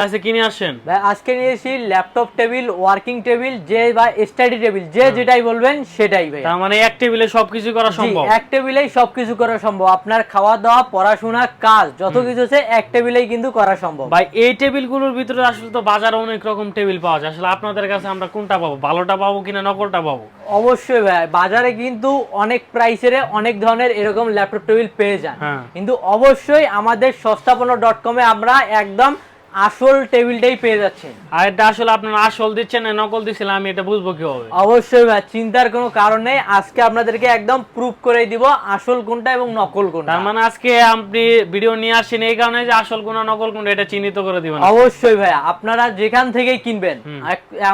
কাছে কিনে আসেন? ভাই আজকে নিয়েছি ল্যাপটপ টেবিল ওয়ার্কিং টেবিল যে বা স্টাডি টেবিল যে যেটাই বলবেন সেটাই ভাই তার মানে এক টেবিলে সবকিছু করা সম্ভব? এক টেবিলেই সবকিছু করা সম্ভব। আপনার খাওয়া দাওয়া পড়াশোনা কাজ যত কিছু আছে এক টেবিলেই কিন্তু করা সম্ভব। ভাই এই টেবিলগুলোর ভিতরে আসলে তো বাজারে অনেক রকম টেবিল পাওয়া যায়। আসলে আপনাদের কাছে আমরা কোনটা পাবো? ভালোটা পাবো কিনা নকলটা পাবো? অবশ্যই ভাই বাজারে কিন্তু অনেক প্রাইসের অনেক ধরনের এরকম ল্যাপটপ টেবিল পেয়ে যান। হ্যাঁ। কিন্তু অবশ্যই আমাদের সস্তাপন্ন ডট কমে আমরা একদম আসল টেবিলটাই পেয়ে যাচ্ছেন। আর এটা আসলে আপনারা আসল দিচ্ছেন না নকল দিচ্ছেন আমি এটা বুঝব কি হবে অবশ্যই ভাই চিন্তার কোনো কারণ নেই। আজকে আপনাদেরকে একদম প্রুফ করে দিব আসল কোনটা এবং নকল কোনটা। তার মানে আজকে আপনি ভিডিও নিয়ে আসছেন এই কারণে যে আসল কোন নকল কোনটা এটা চিহ্নিত করে দিবেন। অবশ্যই ভাই আপনারা যেখান থেকেই কিনবেন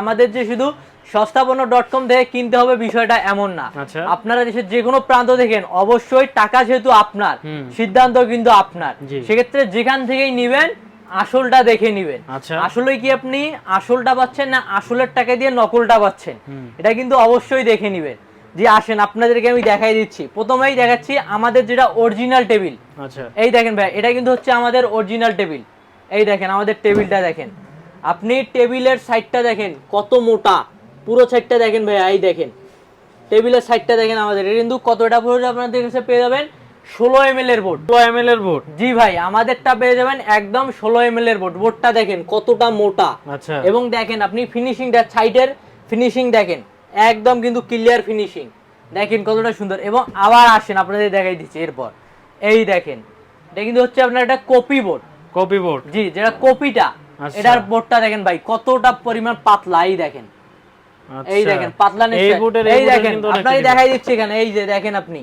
আমাদের যে শুধু সস্তাপন্ন ডট কম থেকে কিনতে হবে বিষয়টা এমন না। আচ্ছা। আপনারা দেশের যে কোনো প্রান্ত দেখেন অবশ্যই টাকা যেহেতু আপনার সিদ্ধান্ত কিন্তু আপনার। সেক্ষেত্রে যেখান থেকেই নিবেন আসলটা দেখে নিবেন। আচ্ছা। আসলে কি আপনি আসলটা পাচ্ছেন না আসলের টাকা দিয়ে নকলটা পাচ্ছেন? এটা কিন্তু অবশ্যই দেখে নিবেন। যে আসেন আপনাদেরকে আমি দেখাই দিচ্ছি। প্রথমেই দেখাচ্ছি আমাদের যেটা অরিজিনাল টেবিল আচ্ছা। এই দেখেন ভাই এটা কিন্তু হচ্ছে আমাদের অরিজিনাল টেবিল এই দেখেন আমাদের টেবিলটা দেখেন। আপনি টেবিলের সাইডটা দেখেন কত মোটা। পুরো সাইডটা দেখেন ভাই এই দেখেন। টেবিলের সাইডটা দেখেন আমাদের। এটা কিন্তু কতটা পুরো আপনাদের কাছে পেয়ে যাবেন? ষোলো এম এর বোর্ড ষোলো এম এর বোর্ড জি ভাই আমাদেরটা পেয়ে যাবেন একদম ষোলো এম এর বোর্ড বোর্ডটা দেখেন কতটা মোটা। আচ্ছা। এবং দেখেন আপনি ফিনিশিংটা সাইডের ফিনিশিং দেখেন। একদম কিন্তু ক্লিয়ার ফিনিশিং দেখেন কতটা সুন্দর। এবং আবার আসেন আপনাদের দেখাই দিচ্ছি এরপর। এই দেখেন এটা কিন্তু হচ্ছে আপনার একটা কপি বোর্ড কপি বোর্ড জি যেটা কপিটা আচ্ছা। এটার বোর্ডটা দেখেন ভাই কতটা পরিমাণ পাতলা এই দেখেন। এই দেখেন পাতলা আচ্ছা। এই এই দেখেন আপনাকে দেখাই দিচ্ছি এখানে এই যে দেখেন আপনি।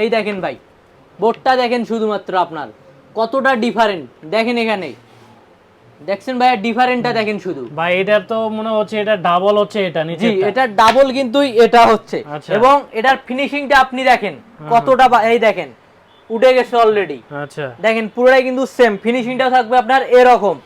এই দেখেন ভাই বোর্ডটা দেখেন শুধুমাত্র আপনার। কতটা ডিফারেন্ট দেখেন এখানে। দেখছেন ভাই ডিফারেন্টটা দেখেন শুধু। ভাই এটা তো মনে হচ্ছে এটা ডাবল হচ্ছে এটা নিচে জি এটা ডাবল কিন্তু এটা হচ্ছে। আচ্ছা। এবং এটার ফিনিশিংটা আপনি দেখেন কতটা এই দেখেন উঠে গেছে অলরেডি আচ্ছা। দেখেন পুরোটাই কিন্তু সেম ফিনিশিংটা থাকবে আপনার এরকম।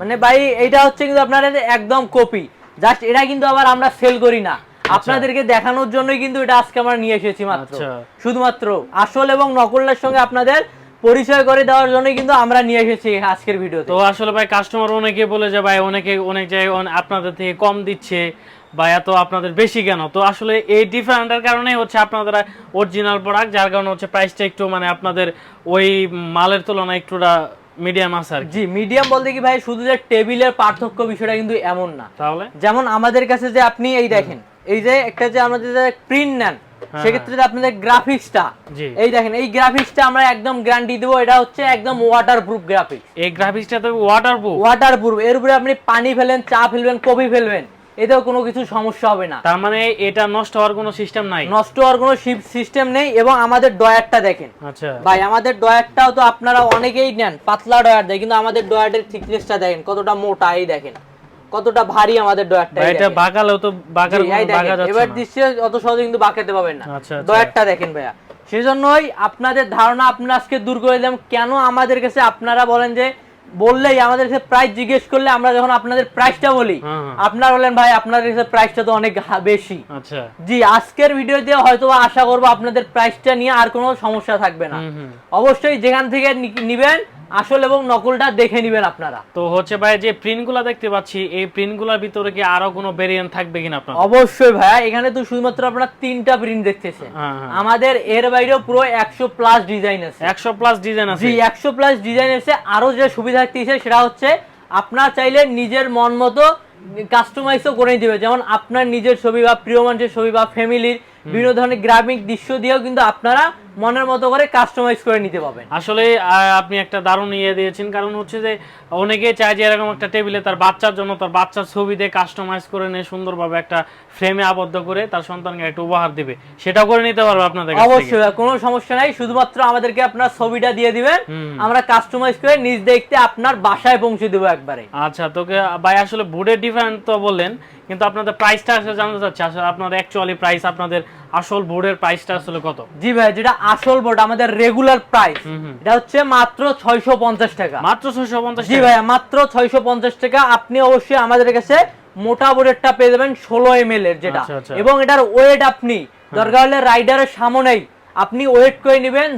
মানে ভাই এটা হচ্ছে কিন্তু আপনার একদম কপি জাস্ট এটা কিন্তু আবার আমরা সেল করি না। আপনাদেরকে দেখানোর জন্যই কিন্তু এটা আজকে আমরা নিয়ে এসেছি মাত্র। আচ্ছা। শুধুমাত্র আসল এবং নকলের সঙ্গে আপনাদের পরিচয় করে দেওয়ার জন্য কিন্তু আমরা নিয়ে এসেছি আজকের ভিডিও তো আসলে ভাই কাস্টমার অনেকে বলে যে ভাই অনেকে অনেক জায়গায় আপনাদের থেকে কম দিচ্ছে বা এত আপনাদের বেশি কেন? তো আসলে এই ডিফারেন্টের কারণে হচ্ছে আপনাদের অরিজিনাল প্রোডাক্ট যার কারণে হচ্ছে প্রাইসটা একটু মানে আপনাদের ওই মালের তুলনায় একটুটা মিডিয়াম আছে আর জি মিডিয়াম বলতে কি ভাই শুধু যে টেবিলের পার্থক্য বিষয়টা কিন্তু এমন না। তাহলে? যেমন আমাদের কাছে যে আপনি এই দেখেন এই যে একটা যে আমাদের যে প্রিন্ট নেন সেক্ষেত্রে আপনাদের গ্রাফিক্সটা এই দেখেন এই গ্রাফিক্সটা আমরা একদম গ্যারান্টি দেবো এটা হচ্ছে একদম ওয়াটার প্রুফ গ্রাফিক্স এই গ্রাফিক্সটা তো ওয়াটার প্রুফ ওয়াটার প্রুফ এর উপরে আপনি পানি ফেলেন চা ফেলবেন কফি ফেলবেন এতেও কোনো কিছু সমস্যা হবে না। তার মানে এটা নষ্ট হওয়ার কোনো সিস্টেম নাই? নষ্ট হওয়ার কোনো সিস্টেম নেই এবং আমাদের ডয়ারটা দেখেন। আচ্ছা। ভাই আমাদের ডয়ারটাও তো আপনারা অনেকেই নেন পাতলা ডয়ার দেয় কিন্তু আমাদের ডয়ারের থিকনেসটা দেখেন কতটা মোটা এই দেখেন। কতটা ভারী আমাদের ডয়ারটা ভাই এটা। বাঁকালেও তো বাঁকার বাঁকা যাচ্ছে এবার। দৃশ্যে অত সহজে কিন্তু বাঁকাতে পাবেন না আচ্ছা, আচ্ছা। দেখেন ভাইয়া সেজন্যই আপনাদের ধারণা আপনারা আজকে দূর করে দিলাম কেন আমাদের কাছে আপনারা বলেন যে বললেই আমাদের কাছে প্রাইস জিজ্ঞেস করলে আমরা যখন আপনাদের প্রাইসটা বলি হ্যাঁ, হ্যাঁ। আপনারা বলেন ভাই আপনাদের কাছে প্রাইসটা তো অনেক বেশি আচ্ছা জি আজকের ভিডিওতে হয়তো বা আশা করব আপনাদের প্রাইসটা নিয়ে আর কোনো সমস্যা থাকবে না। অবশ্যই যেখান থেকে নিবেন আসল এবং নকলটা দেখে নিবেন আপনারা। তো হচ্ছে ভাই যে প্রিন্টগুলো দেখতে পাচ্ছি এই প্রিন্টগুলোর ভিতরে কি আরও কোনো ভেরিয়েন্ট থাকবে কিনা আপনার অবশ্যই ভাইয়া এখানে তো শুধুমাত্র আপনারা তিনটা প্রিন্ট দেখতেছেন। হ্যাঁ, হ্যাঁ। আমাদের এর বাইরেও পুরো একশো প্লাস ডিজাইন আছে। একশো প্লাস ডিজাইন আছে। জি একশো প্লাস ডিজাইন এসে আরও যে সুবিধা থাকতেছে সেটা হচ্ছে আপনার চাইলে নিজের মন মতো কাস্টমাইজও করে হবে। যেমন আপনার নিজের ছবি বা প্রিয় মানুষের ছবি বা ফ্যামিলির বিভিন্ন ধরনের গ্রাফিক দৃশ্য দিয়েও কিন্তু আপনারা মনের মতো করে কাস্টমাইজ করে নিতে পারবেন। আসলে আপনি একটা দারুণ ইয়ে দিয়েছেন কারণ হচ্ছে যে অনেকে চায় যে এরকম একটা টেবিলে তার বাচ্চার জন্য তার বাচ্চার ছবি দিয়ে কাস্টমাইজ করে নিয়ে সুন্দরভাবে একটা ফ্রেমে আবদ্ধ করে তার সন্তানকে একটা উপহার দিবে। সেটাও করে নিতে পারবে আপনাদের অবশ্যই কোনো সমস্যা নাই। শুধুমাত্র আমাদেরকে আপনার ছবিটা দিয়ে দিবেন। আমরা কাস্টমাইজ করে নিজ দেখতে আপনার বাসায় পৌঁছে দেবো একবারে। আচ্ছা তোকে ভাই আসলে বোর্ডের ডিফারেন্ট তো বললেন কিন্তু আপনাদের প্রাইসটা আসলে জানতে চাচ্ছি। আসলে আপনাদের অ্যাকচুয়ালি প্রাইস আপনাদের আসল বোর্ডের প্রাইসটা আসলে কত? জি ভাই যেটা আসল বোর্ড আমাদের রেগুলার প্রাইস। এটা হচ্ছে মাত্র ছয়শো পঞ্চাশ টাকা। মাত্র ছয়শো পঞ্চাশ জি ভাইয়া মাত্র ছয়শো পঞ্চাশ টাকা। আপনি অবশ্যই আমাদের কাছে মোটা বোর্ডেরটা পেয়ে যাবেন ষোলো এম এর যেটা। আচ্ছা, আচ্ছা। এবং এটার ওয়েট আপনি দরকার হলে রাইডারের সামনেই আপনি ওয়েট করে নেবেন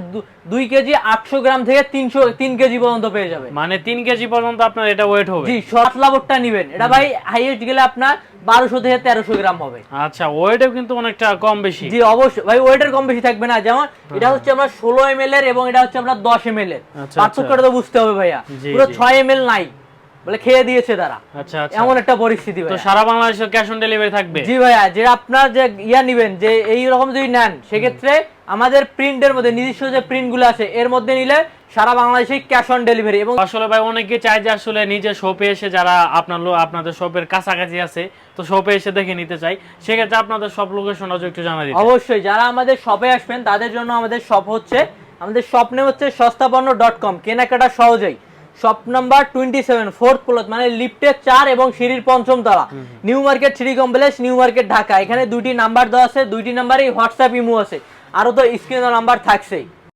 দুই কেজি আটশো গ্রাম থেকে তিনশো তিন কেজি পর্যন্ত পেয়ে যাবে। মানে তিন কেজি পর্যন্ত আপনার এটা ওয়েট হবে। জি শর্ট লাবরটা নেবেন। এটা ভাই হাইয়েস্ট গেলে আপনার বারোশো থেকে তেরোশো গ্রাম হবে। আচ্ছা ওয়েটও কিন্তু অনেকটা কম বেশি। জি অবশ্যই। ভাই ওয়েটের কম বেশি থাকবে না। যেমন এটা হচ্ছে আমরা ষোলো এম এর এবং এটা হচ্ছে আপনার দশ এম এল এর। আচ্ছা, পার্থক্যটা তো বুঝতে হবে ভাইয়া। পুরো ছয় এম এল নাই। বলে খেয়ে দিয়েছে তারা। আচ্ছা আচ্ছা। এমন একটা পরিস্থিতি তো সারা বাংলাদেশে ক্যাশ অন ডেলিভারি থাকবে? জি ভাইয়া যে আপনার যে ইয়া নিবেন যে এই রকম যদি নেন সেক্ষেত্রে আমাদের প্রিন্টের মধ্যে নিজস্ব যে প্রিন্টগুলো আছে এর মধ্যে নিলে সারা বাংলাদেশে ক্যাশ অন ডেলিভারি এবং আসলে ভাই অনেকে চায় যে আসলে নিজের শপে এসে যারা আপনার আপনাদের শপের কাছাকাছি আছে তো শপে এসে দেখে নিতে চাই। সেক্ষেত্রে আপনাদের সব লোকেশনটা একটু জানা দিতে। অবশ্যই যারা আমাদের শপে আসবেন তাদের জন্য আমাদের শপ হচ্ছে আমাদের শপ নেম হচ্ছে সস্তাপন্ন ডট কম কেনাকাটা সহজেই। Shop number twenty seven fourth plot মানে লিফটের চার এবং সিঁড়ির পঞ্চম তলা। New market three complex new market Dhaka এখানে দুইটি নাম্বার দেওয়া আছে দুইটি নাম্বারই হোয়াটসঅ্যাপ ইমো আছে। আরও তো স্ক্রিনের নাম্বার থাকছেই।